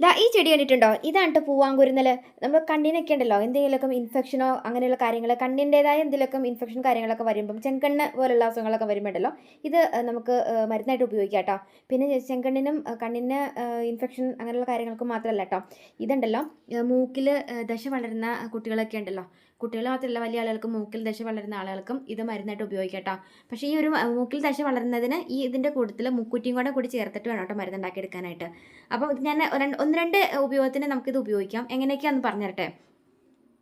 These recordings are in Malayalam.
ദാ ഈ ചെടി കണ്ടിട്ടുണ്ടോ? ഇതാണ് കേട്ടോ പൂവാങ്കുരുന്നൽ നമ്മൾ കണ്ണിനൊക്കെ ഉണ്ടല്ലോ എന്തെങ്കിലുമൊക്കെ ഇൻഫെക്ഷനോ അങ്ങനെയുള്ള കാര്യങ്ങൾ കണ്ണിന്റെതായ എന്തെങ്കിലുമൊക്കെ ഇൻഫെക്ഷൻ കാര്യങ്ങളൊക്കെ വരുമ്പം ചെങ്കണ്ണ് പോലുള്ള അസുഖങ്ങളൊക്കെ വരുമ്പോണ്ടല്ലോ ഇത് നമുക്ക് മരുന്നായിട്ട് ഉപയോഗിക്കാം കേട്ടോ പിന്നെ ചെങ്കണ്ണിനും കണ്ണിന് ഇൻഫെക്ഷൻ അങ്ങനെയുള്ള കാര്യങ്ങൾക്ക് മാത്രമല്ല കേട്ടോ ഇതുണ്ടല്ലോ മൂക്കിൽ ദശ വളരുന്ന കുട്ടികളൊക്കെ ഉണ്ടല്ലോ കുട്ടികൾ മാത്രമല്ല വലിയ ആളുകൾക്കും മൂക്കിൽ ദശ വളരുന്ന ആളുകൾക്കും ഇത് മരുന്നായിട്ട് ഉപയോഗിക്കാം പക്ഷേ ഈ ഒരു മൂക്കിൽ ദശ വളരുന്നതിന് ഈ ഇതിന്റെ കൂട്ടത്തിൽ മുക്കുറ്റിയും കൂടെ കൂടി ചേർത്തിട്ട് വേണം കേട്ടോ മരുന്നുണ്ടാക്കി എടുക്കാനായിട്ട് അപ്പോൾ ഞാൻ ഒന്ന് രണ്ട് ഉപയോഗത്തിന് നമുക്കിത് ഉപയോഗിക്കാം. എങ്ങനെയൊക്കെയാണെന്ന് പറഞ്ഞുതരട്ടെ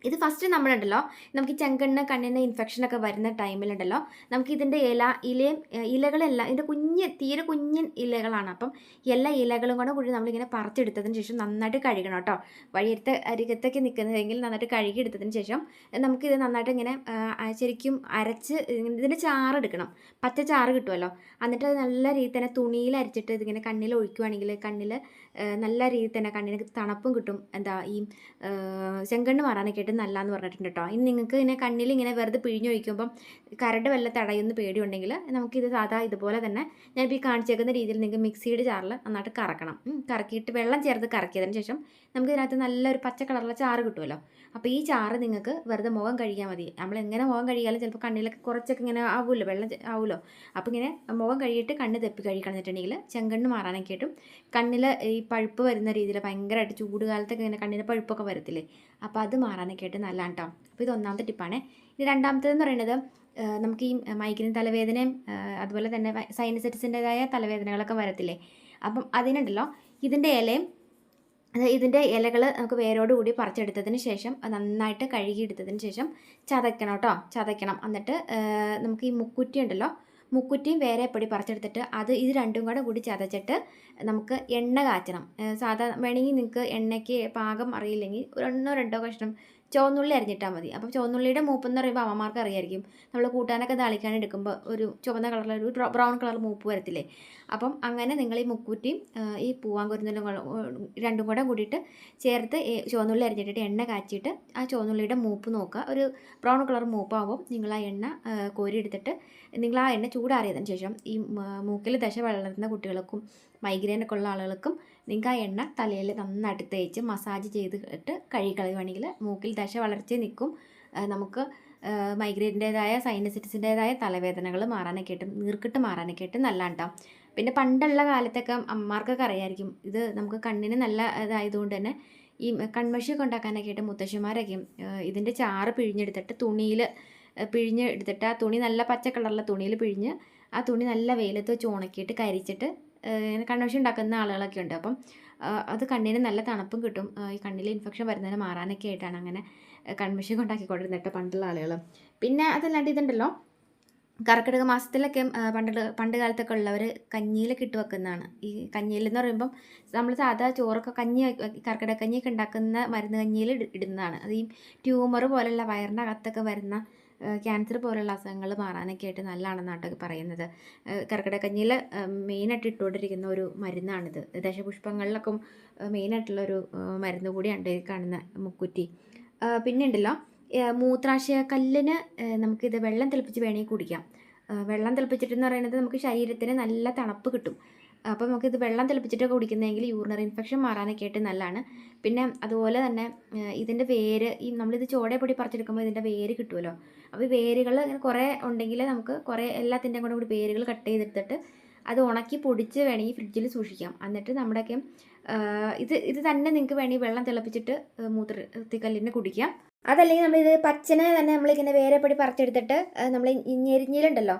ഇത് ഫസ്റ്റ് നമ്മളുണ്ടല്ലോ. നമുക്ക് ഈ ചെങ്കണ്ണ് കണ്ണിന് ഇൻഫെക്ഷനൊക്കെ വരുന്ന ടൈമിലുണ്ടല്ലോ നമുക്ക് ഇതിന്റെ ഇല ഇലയും ഇലകളെല്ലാം ഇതിന്റെ കുഞ്ഞ് തീരെ കുഞ്ഞൻ ഇലകളാണ്. അപ്പം എല്ലാ ഇലകളും കൂടെ കൂടി നമ്മളിങ്ങനെ പറിച്ചെടുത്തതിന് ശേഷം നന്നായിട്ട് കഴുകണം കേട്ടോ. വഴിയത്തെ അരികത്തൊക്കെ നിൽക്കുന്നതെങ്കിൽ നന്നായിട്ട് കഴുകി എടുത്തതിന് ശേഷം നമുക്കിത് നന്നായിട്ട് ഇങ്ങനെ ശരിക്കും അരച്ച് ഇതിന്റെ ചാറ് എടുക്കണം. പച്ച ചാറ് കിട്ടുമല്ലോ. എന്നിട്ട് അത് നല്ല രീതിയിൽ തന്നെ തുണിയിൽ അരച്ചിട്ട് ഇതിങ്ങനെ കണ്ണിൽ ഒഴിക്കുവാണെങ്കിൽ കണ്ണിൽ നല്ല രീതിയിൽ തന്നെ കണ്ണിന് തണുപ്പും കിട്ടും. എന്താ ഈ ചെങ്കണ്ണ് മാറാനൊക്കെ ആയിട്ട് നല്ലതെന്ന് പറഞ്ഞിട്ടുണ്ട് കേട്ടോ ഇനി നിങ്ങൾക്ക് ഇങ്ങനെ കണ്ണിൽ ഇങ്ങനെ വെറുതെ പിഴിഞ്ഞൊഴിക്കുമ്പം കരട് വല്ല തടയുന്ന പേടിയുണ്ടെങ്കിൽ നമുക്കിത് സാധാ ഇതുപോലെ തന്നെ ഞാനിപ്പോൾ ഈ കാണിച്ചേക്കുന്ന രീതിയിൽ നിങ്ങൾക്ക് മിക്സിയുടെ ചാറിൽ നന്നായിട്ട് കറക്കണം. കറക്കിയിട്ട് വെള്ളം ചേർത്ത് കറക്കിയതിന് ശേഷം നമുക്ക് ഇതിനകത്ത് നല്ലൊരു പച്ച കളറുള്ള ചാറ് കിട്ടുമല്ലോ അപ്പോൾ ഈ ചാറ് നിങ്ങൾക്ക് വെറുതെ മുഖം കഴുകിയാൽ മതി. നമ്മൾ എങ്ങനെ മുഖം കഴുകിയാലും ചിലപ്പോൾ കണ്ണിലൊക്കെ കുറച്ചൊക്കെ ഇങ്ങനെ ആവുമല്ലോ വെള്ളം ആവുമല്ലോ. അപ്പോൾ ഇങ്ങനെ മുഖം കഴുകിയിട്ട് കണ്ണ് തെപ്പി കഴുകി കളഞ്ഞിട്ടുണ്ടെങ്കിൽ ചെങ്കണ്ണ് മാറാനൊക്കെ ആയിട്ടും കണ്ണിൽ ഈ പഴുപ്പ് വരുന്ന രീതിയിൽ ഭയങ്കരമായിട്ട് ചൂട് കാലത്തൊക്കെ ഇങ്ങനെ കണ്ണിന് പഴുപ്പൊക്കെ വരത്തില്ലേ? അപ്പോൾ അത് മാറാനൊക്കെ ആയിട്ട് നല്ലതാണ് കേട്ടോ അപ്പോൾ ഇത് ഒന്നാമത്തെ ടിപ്പാണ് ഇനി രണ്ടാമത്തേതെന്ന് പറയുന്നത് നമുക്ക് ഈ മൈഗ്രൈൻ തലവേദനയും അതുപോലെ തന്നെ സൈനസൈറ്റിസിന്റെതായ തലവേദനകളൊക്കെ വരത്തില്ലേ? അപ്പം അതിനുണ്ടല്ലോ ഇതിന്റെ ഇലയും ഇതിന്റെ ഇലകൾ നമുക്ക് വേരോട് കൂടി പറിച്ചെടുത്തതിന് ശേഷം നന്നായിട്ട് കഴുകിയെടുത്തതിന് ശേഷം ചതയ്ക്കണം കേട്ടോ ചതയ്ക്കണം. എന്നിട്ട് നമുക്ക് ഈ മുക്കുറ്റി ഉണ്ടല്ലോ മുക്കുറ്റിയും വേറെ പൊടി പറിച്ചെടുത്തിട്ട് അത് ഇത് രണ്ടും കൂടെ കൂടി ചതച്ചിട്ട് നമുക്ക് എണ്ണ കാച്ചണം. സാധാ വേണമെങ്കിൽ നിങ്ങൾക്ക് എണ്ണയ്ക്ക് പാകം അറിയില്ലെങ്കിൽ ഒന്നോ രണ്ടോ കഷ്ണം ചുവന്നുള്ളി അരിഞ്ഞിട്ടാൽ മതി. അപ്പം ചുവന്നുള്ളിയുടെ മൂപ്പെന്ന് പറയുമ്പോൾ അമ്മമാർക്ക് അറിയായിരിക്കും. നമ്മൾ കൂട്ടാനൊക്കെ താളിക്കാൻ എടുക്കുമ്പോൾ ഒരു ചുവന്ന കളറിൽ ഒരു ബ്രൗൺ കളർ മൂപ്പ് വരത്തില്ലേ? അപ്പം അങ്ങനെ നിങ്ങൾ ഈ മുക്കൂറ്റിയും ഈ പൂവാങ്കുരുന്നലും രണ്ടും കൂടെ കൂടിയിട്ട് ചേർത്ത് ചുവന്നുള്ളി അരിഞ്ഞിട്ടിട്ട് എണ്ണ കാച്ചിയിട്ട് ആ ചുവന്നുള്ളിയുടെ മൂപ്പ് നോക്കുക. ഒരു ബ്രൗൺ കളർ മൂപ്പാവും നിങ്ങൾ ആ എണ്ണ കോരിയെടുത്തിട്ട് നിങ്ങൾ ആ എണ്ണ ചൂടാറിയതിന് ശേഷം ഈ മൂക്കിൽ ദശ വളർന്ന കുട്ടികൾക്കും മൈഗ്രെയിനൊക്കെ ഉള്ള ആളുകൾക്കും നിങ്ങൾക്ക് ആ എണ്ണ തലയിൽ നന്നായിട്ട് തേച്ച് മസാജ് ചെയ്തിട്ട് കഴുകി കളയുവാണെങ്കിൽ മൂക്കിൽ ദശ വളർച്ച നിൽക്കും. നമുക്ക് മൈഗ്രെയിന്റേതായ സൈനസിറ്റിസിന്റേതായ തലവേദനകൾ മാറാനൊക്കെ ആയിട്ട് നീർക്കിട്ട് മാറാനൊക്കെ ആയിട്ട് നല്ലതാണ് പിന്നെ പണ്ടുള്ള കാലത്തൊക്കെ അമ്മമാർക്കൊക്കെ അറിയായിരിക്കും ഇത് നമുക്ക് കണ്ണിന് നല്ല ഇതായതുകൊണ്ട് തന്നെ ഈ കൺമഷിയൊക്കെ ഉണ്ടാക്കാനൊക്കെ ആയിട്ട് മുത്തശ്ശിമാരൊക്കെ ഇതിന്റെ ചാറ് പിഴിഞ്ഞെടുത്തിട്ട് തുണിയിൽ പിഴിഞ്ഞ് എടുത്തിട്ട് ആ തുണി നല്ല പച്ച കളറുള്ള തുണിയിൽ പിഴിഞ്ഞ് ആ തുണി നല്ല വെയിലത്ത് വെച്ച് ഉണക്കിയിട്ട് കരിച്ചിട്ട് കൺമഷി ഉണ്ടാക്കുന്ന ആളുകളൊക്കെ ഉണ്ട്. അപ്പം അത് കണ്ണിന് നല്ല തണുപ്പും കിട്ടും. ഈ കണ്ണിലെ ഇൻഫെക്ഷൻ വരുന്നതിന് മാറാനൊക്കെ ആയിട്ടാണ് അങ്ങനെ കൺമഷി ഉണ്ടാക്കിക്കൊണ്ടിരുന്നത് കേട്ടോ പണ്ടുള്ള ആളുകൾ പിന്നെ അതല്ലാണ്ട് ഇതുണ്ടല്ലോ കർക്കിടക മാസത്തിലൊക്കെ പണ്ട് പണ്ട് കാലത്തൊക്കെ ഉള്ളവർ കഞ്ഞിയിലൊക്കെ ഇട്ട് വെക്കുന്നതാണ്. ഈ കഞ്ഞിയിൽ എന്ന് പറയുമ്പം നമ്മൾ സാധാ ചോറൊക്കെ കഞ്ഞി കർക്കിടക കഞ്ഞിയൊക്കെ ഉണ്ടാക്കുന്ന മരുന്ന് കഞ്ഞിയിൽ ഇടുന്നതാണ്. അത് ഈ ട്യൂമർ പോലുള്ള വയറിന്റെ അകത്തൊക്കെ വരുന്ന ക്യാൻസർ പോലുള്ള അസുഖങ്ങൾ മാറാനൊക്കെ ആയിട്ട് നല്ലതാണെന്നാണ് പറയുന്നത്. കർക്കിടക കഞ്ഞിയിൽ മെയിനായിട്ട് ഇട്ടുകൊണ്ടിരിക്കുന്ന ഒരു മരുന്നാണിത്. ദശപുഷ്പങ്ങളിലൊക്കെ മെയിനായിട്ടുള്ളൊരു മരുന്ന് കൂടിയാണ് ഈ കാണുന്ന മുക്കുറ്റി. പിന്നെയുണ്ടല്ലോ മൂത്രാശയ കല്ലിന് നമുക്കിത് വെള്ളം തിളപ്പിച്ച് വേണമെങ്കിൽ കുടിക്കാം. വെള്ളം തിളപ്പിച്ചിട്ടെന്ന് പറയുന്നത് നമുക്ക് ശരീരത്തിന് നല്ല തണുപ്പ് കിട്ടും. അപ്പോൾ നമുക്കിത് വെള്ളം തിളപ്പിച്ചിട്ടൊക്കെ കുടിക്കുന്നതെങ്കിൽ യൂറിനറി ഇൻഫെക്ഷൻ മാറാനൊക്കെ ആയിട്ട് നല്ലതാണ്. പിന്നെ അതുപോലെ തന്നെ ഇതിന്റെ വേര് ഈ നമ്മളിത് ചോടെ പൊടി പറിച്ചെടുക്കുമ്പോൾ ഇതിന്റെ വേര് കിട്ടുമല്ലോ അപ്പോൾ വേരുകൾ ഇങ്ങനെ കുറേ ഉണ്ടെങ്കിൽ നമുക്ക് കുറേ എല്ലാത്തിന്റെയും കൂടെ കൂടി വേരുകൾ കട്ട് ചെയ്തെടുത്തിട്ട് അത് ഉണക്കി പൊടിച്ച് വേണമെങ്കിൽ ഫ്രിഡ്ജിൽ സൂക്ഷിക്കാം. എന്നിട്ട് നമ്മുടെയൊക്കെ ഇത് ഇത് തന്നെ നിങ്ങൾക്ക് വേണമെങ്കിൽ വെള്ളം തിളപ്പിച്ചിട്ട് മൂത്രത്തിക്കല്ലിനെ കുടിക്കാം. അതല്ലെങ്കിൽ നമ്മളിത് പച്ചനെ തന്നെ നമ്മളിങ്ങനെ വേരെ പൊടി പറിച്ചെടുത്തിട്ട് നമ്മൾ ഞെരിഞ്ഞിലുണ്ടല്ലോ?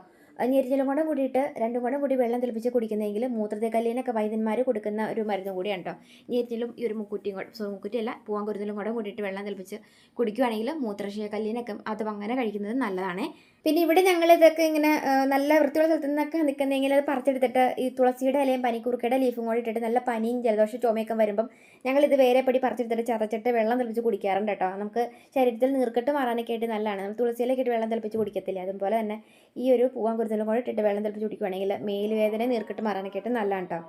ഞെരിഞ്ഞിലും കൂടെ കൂടിയിട്ട് രണ്ടും കൂടെ കൂടി വെള്ളം തിളപ്പിച്ച് കുടിക്കുന്നതെങ്കിൽ മൂത്രത്തിക്കല്ലിനൊക്കെ വൈദ്യന്മാർ കൊടുക്കുന്ന ഒരു മരുന്ന് കൂടിയാണ് കേട്ടോ. ഞെരിഞ്ഞിലും ഈ ഒരു മുക്കുറ്റിയും കൂടെ സോ മുക്കുറ്റിയല്ല പൂവാൻ കുരുന്നിലും കൂടെ കൂടിയിട്ട് വെള്ളം തിളപ്പിച്ച് കുടിക്കുകയാണെങ്കിൽ മൂത്രശയ കല്ലിനൊക്കെ അത് അങ്ങനെ കഴിക്കുന്നത് നല്ലതാണ്. പിന്നെ ഇവിടെ ഞങ്ങൾ ഇതൊക്കെ ഇങ്ങനെ നല്ല വൃത്തിയുള്ള സ്ഥലത്ത് നിന്നൊക്കെ നിൽക്കുന്നെങ്കിൽ അത് പറിച്ചെടുത്തിട്ട് ഈ തുളസിയുടെ ഇലയും പനിക്കൂർക്കയുടെ ലീഫും കൂടി ഇട്ടിട്ട് നല്ല പനിയും ജലദോഷ ചുമയൊക്കെ വരുമ്പം ഞങ്ങൾ ഇത് വേറെ പടി പറിച്ചെടുത്തിട്ട് ചതച്ചിട്ട് വെള്ളം തിളപ്പിച്ച് കുടിക്കാറുണ്ട് കേട്ടോ. നമുക്ക് ശരീരത്തിൽ നീർക്കെട്ട് മാറാനൊക്കെ ആയിട്ട് നല്ലതാണ്. നമ്മൾ തുളസിയിലേക്ക് ഇട്ട് വെള്ളം തിളപ്പിച്ച് കുടിക്കത്തില്ല? അതുപോലെ തന്നെ ഈ ഒരു പൂവാൻ കുരുത്തലും കൂടെ ഇട്ടിട്ട് വെള്ളം തിളപ്പിച്ച് കുടിക്കുകയാണെങ്കിൽ മേലുവേദന നീർക്കെട്ട് മാറാനൊക്കെ ആയിട്ട് നല്ലതാണ് കേട്ടോ.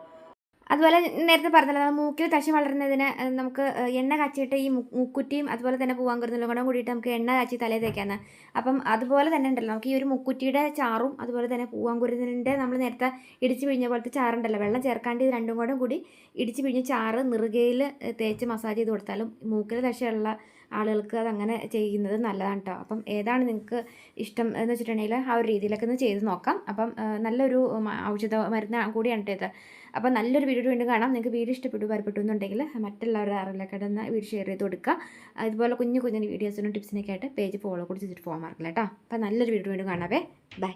അതുപോലെ നേരത്തെ പറഞ്ഞല്ലോ മൂക്കിൽ തശി വളരുന്നതിന് നമുക്ക് എണ്ണ കാച്ചിയിട്ട് ഈ മുക്കുറ്റിയും അതുപോലെ തന്നെ പൂവാങ്കുരുന്നലും കൂടെ കൂടിയിട്ട് നമുക്ക് എണ്ണ കാച്ചി തലയിൽ തേക്കാന്ന്. അപ്പം അതുപോലെ തന്നെ ഉണ്ടല്ലോ നമുക്ക് ഈ ഒരു മുക്കുറ്റിയുടെ ചാറും അതുപോലെ തന്നെ പൂവാങ്കുരുന്നിന്റെ നമ്മൾ നേരത്തെ ഇടിച്ച് പിഴിഞ്ഞ പോലത്തെ ചാറുണ്ടല്ലോ വെള്ളം ചേർക്കാണ്ട് ഇത് രണ്ടും കൂടെ കൂടി ഇടിച്ച് പിഴിഞ്ഞ് ചാറ് നിറുകയിൽ തേച്ച് മസാജ് ചെയ്ത് കൊടുത്താലും മൂക്കിൽ ദശയുള്ള ആളുകൾക്ക് അതങ്ങനെ ചെയ്യുന്നത് നല്ലതാണ് കേട്ടോ അപ്പം ഏതാണ് നിങ്ങൾക്ക് ഇഷ്ടം എന്ന് വെച്ചിട്ടുണ്ടെങ്കിൽ ആ ഒരു രീതിയിലൊക്കെ ഒന്ന് ചെയ്ത് നോക്കാം. അപ്പം നല്ലൊരു ഔഷധ മരുന്ന് കൂടിയാണ് ഇത്. അപ്പം നല്ലൊരു വീഡിയോ വീണ്ടും കാണാം. നിങ്ങൾക്ക് വീഡിയോ ഇഷ്ടപ്പെട്ടു പരപ്പെട്ടു എന്നുണ്ടെങ്കിൽ മറ്റുള്ളവരുടെ അറിവിലൊക്കെ ഒന്ന് വീഡിയോ ഷെയർ ചെയ്ത് കൊടുക്കുക. അതുപോലെ കുഞ്ഞു കുഞ്ഞു വീഡിയോസിനും ടിപ്സിനൊക്കെ ആയിട്ട് പേജ് ഫോളോ കൂടി ചെയ്തിട്ട് പോകാൻ മറക്കില്ല കേട്ടോ അപ്പം നല്ലൊരു വീഡിയോ വീണ്ടും കാണാവേ. ബൈ.